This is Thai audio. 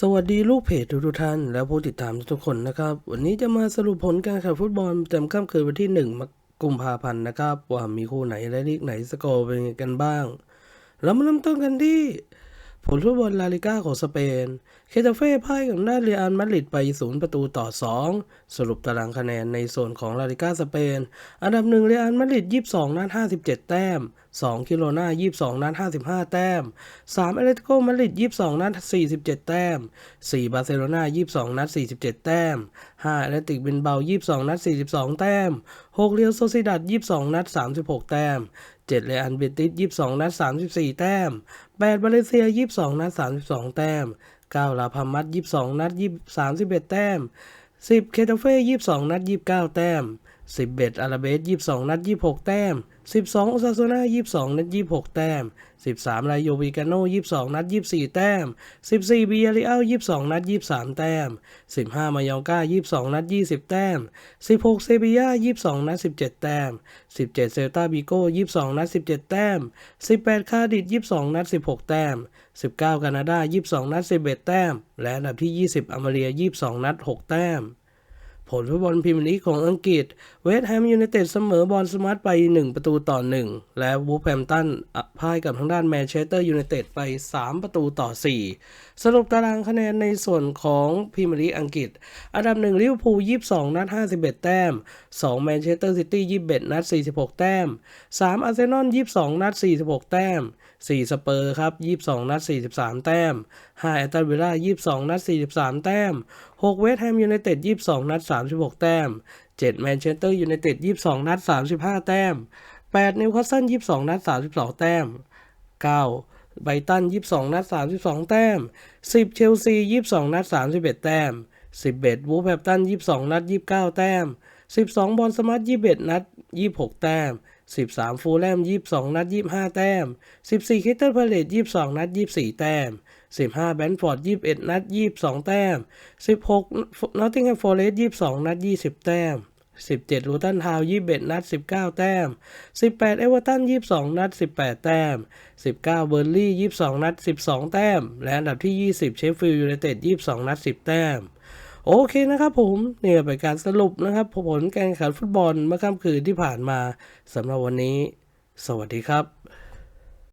สวัสดีลูกเพจทุกท่าน และผู้ติดตามทุกคนนะครับ วันนี้จะมาสรุปผลการแข่งฟุตบอลประจำค่ำคืนวันที่1มกุมภาพันธ์นะครับ ว่ามีคู่ไหนและลีกไหนสกอร์เป็นยังไงกันบ้าง เรามาเริ่มต้นกันที่ ผลฟุตบอลลาลิก้าของสเปน เคตาเฟ่พ่ายกับหน้าเรอัลมาดริดไป 0 ประตูต่อ 2 สรุปตารางคะแนนในส่วนของลาลิก้าสเปน อันดับ1เรอัลมาดริด 22 นัด 57 แต้ม 2 กิโลนา22 นัด 55 แต้ม 3 เอเลติโกมาดริด 22 นัด 47 แต้ม 4 บาร์เซโลนา22 นัด 47 แต้ม 5 เอเลติกบินเบา 22 นัด 42 แต้ม 6 เรียวโซซิดัด22 นัด 36 แต้ม 7เลอันเบติส22 นัด 34 แต้ม 8 บาเลเซีย 22 นัด 32 แต้ม 9 ลาพามัด22 นัด 31 แต้ม 10 เคตาเฟ่22 นัด 29 แต้ม 10เบตอาราเบส 22 นัด 26 แต้ม 12 โอซาโซนา22 นัด 26 แต้ม 13ไลโยวิกาโน22 นัด 24 แต้ม 14 บียาริอัล22 นัด 23 แต้ม 15 มายองกา22 นัด 20 แต้ม 16 เซบียา22 นัด 17 แต้ม 17 เซลตาบิโก้22 นัด 17 แต้ม 18 คาดิด22 นัด 16 แต้ม 19 กานาดา22 นัด 11 แต้ม และอันดับที่ 20 อเมเรีย22 นัด 6 แต้ม ผลฟุตบอลพรีเมียร์ลีกของอังกฤษ เวสต์แฮมยูไนเต็ดเสมอบอลสมาร์ทไป 1 ประตูต่อ 1 และวูฟแฮมตันพ่ายกับทางด้านแมนเชสเตอร์ยูไนเต็ดไป 3 ประตูต่อ 4 สรุปตารางคะแนนในส่วนของพรีเมียร์ลีกอังกฤษ อันดับ1ลิเวอร์พูล 22 นัด 51 แต้ม 2 แมนเชสเตอร์ซิตี้ 21 นัด 46 แต้ม 3 อาร์เซนอล 22 นัด 46 แต้ม 4 สเปอร์ครับ 22 นัด 43 แต้ม 5 แอตตันวิลล่า 22 นัด 43 แต้ม 6 เวสต์แฮมยูไนเต็ด 22 นัด 36 แต้ม 7 แมนเชสเตอร์ยูไนเต็ด 22 นัด 35 แต้ม 8 นิวคาสเซิล 22 นัด 32 แต้ม 9 ไบตัน 22 นัด 32 แต้ม 10 เชลซี 22 นัด 31 แต้ม 11 วูฟแฮมป์ตัน 22 นัด 29 แต้ม 12 บอลสมาร์ท21 นัด 26 แต้ม 13 ฟูลแลม 22 นัด 25 แต้ม 14 คิตเตอร์พาเลต22 นัด 24 แต้ม 15 แบนฟอร์ด 21 นัด 22 แต้ม 16 นอตติงแฮมฟอร์เรสต์22 นัด 20 แต้ม 17 ลูตันทาว21 นัด 19 แต้ม 18 เอเวอร์ตัน 22 นัด 18 แต้ม 19 เบอร์ลี่ 22 นัด 12 แต้ม และอันดับที่ 20 เชฟฟิลด์ยูไนเต็ด 22 นัด 10 แต้ม โอเคนะครับผมนี่เป็นการสรุปนะครับผลการแข่งขันฟุตบอลเมื่อค่ำคืนที่ผ่านมาสำหรับวันนี้ สวัสดีครับ